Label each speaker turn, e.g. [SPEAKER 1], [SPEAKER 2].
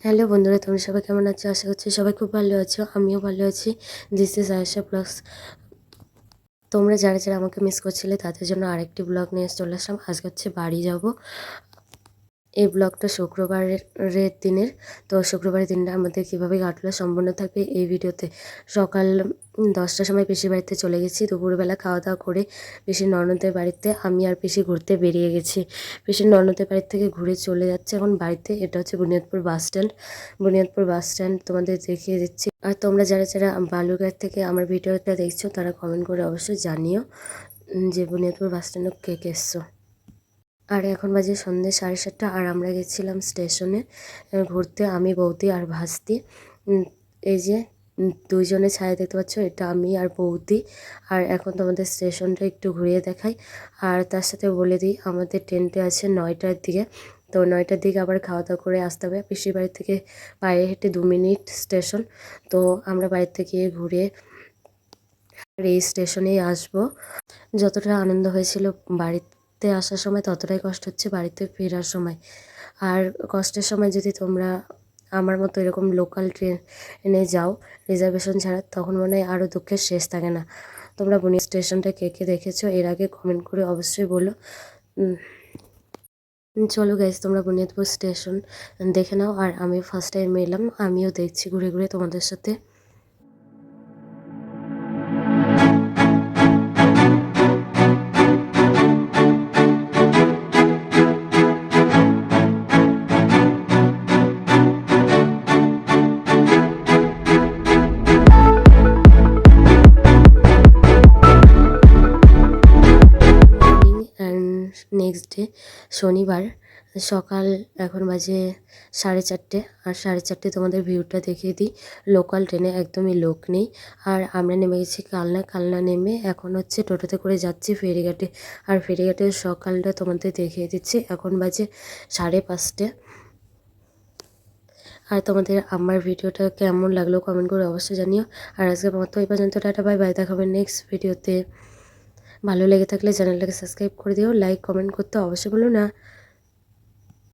[SPEAKER 1] Hello বন্ধুরা, তোমরা সবাই কেমন আছো? আশা করছি সবাই খুব ভালো আছো, আমিও ভালো আছি। দিস ইজ আয়েশা ব্লগস তোমরা যারা যারা আমাকে মিস করছিলে, তাদের জন্য আরেকটি ব্লগ নিয়ে চলে আসলাম। আজকে হচ্ছে বাড়ি যাব। এই ব্লগটা শুক্রবারের দিনের। তো শুক্রবারের দিনটা আমাদের কীভাবে কাটলো সম্পূর্ণ থাকবে এই ভিডিওতে। সকাল দশটার সময় পিসির বাড়িতে চলে গেছি। দুপুরবেলা খাওয়া দাওয়া করে পিসির ননদের বাড়িতে আমি আর পিসি ঘুরতে বেরিয়ে গেছি। পিসির ননদের বাড়ি থেকে ঘুরে চলে যাচ্ছে এখন বাড়িতে। এটা হচ্ছে Buniadpur bus stand. Buniadpur bus stand তোমাদের দেখিয়ে দিচ্ছি। আর তোমরা যারা যারা বালুরঘাট থেকে আমার ভিডিওটা দেখছ তারা কমেন্ট করে অবশ্যই জানিও যে বুনিয়াদপুর বাস স্ট্যান্ডে কে কে এসছো। আর এখন বাজে সন্ধ্যে সাড়ে সাতটা আর আমরা গেছিলাম স্টেশনে ঘুরতে আমি, বৌদি আর ভাস্তি। এই যে দুইজনে ছায়া দেখতে পাচ্ছ, এটা আমি আর বৌদি। আর এখন তোমাদের স্টেশনটা একটু ঘুরিয়ে দেখাই। আর তার সাথে বলে দিই, আমাদের ট্রেনটা আছে নয়টার দিকে। তো নয়টার দিকে আবার খাওয়া দাওয়া করে আসতে হবে। পিসির বাড়ি থেকে পায়ে হেঁটে দু মিনিট স্টেশন। তো আমরা বাড়ির থেকে ঘুরে এই স্টেশনেই আসব। যতটা আনন্দ হয়েছিল বাড়িতে ঘুরতে আসার সময় ততটাই কষ্ট হচ্ছে বাড়িতে ফেরার সময়। আর কষ্টের সময় যদি তোমরা আমার মতো এরকম লোকাল ট্রেনে যাও রিজার্ভেশন ছাড়া, তখন মনে হয় আরও দুঃখের শেষ থাকে না। তোমরা বুনি স্টেশনটা কে কে দেখেছ, এর আগে কমেন্ট করে অবশ্যই বলো। চলো গাইজ তোমরা বুনিয়াদপুর স্টেশন দেখে নাও। আর আমি ফার্স্ট টাইম এলাম, আমিও দেখছি ঘুরে ঘুরে তোমাদের সাথে। নেক্সট ডে শনিবার, সকাল এখন বাজে সাড়ে চারটে, আর সাড়ে চারটে তোমাদের ভিউটা দেখিয়ে দিই। লোকাল ট্রেনে একদমই লোক নেই। আর আমরা নেমে গেছি কালনা কালনা নেমে এখন হচ্ছে টোটোতে করে যাচ্ছি ফেরিঘাটে। আর ফেরিঘাটের সকালটা তোমাদের দেখিয়ে দিচ্ছি, এখন বাজে সাড়ে পাঁচটে। আর তোমাদের আমার ভিডিওটা কেমন লাগল কমেন্ট করে অবশ্যই জানিও। আর আজকের মতো এই পর্যন্ত, টাটা বাই বাই দেখাবেন নেক্সট ভিডিওতে ভালো লেগে থাকলে চ্যানেলটাকে সাবস্ক্রাইব করে দিও লাইক কমেন্ট করতে অবশ্যই বলো না।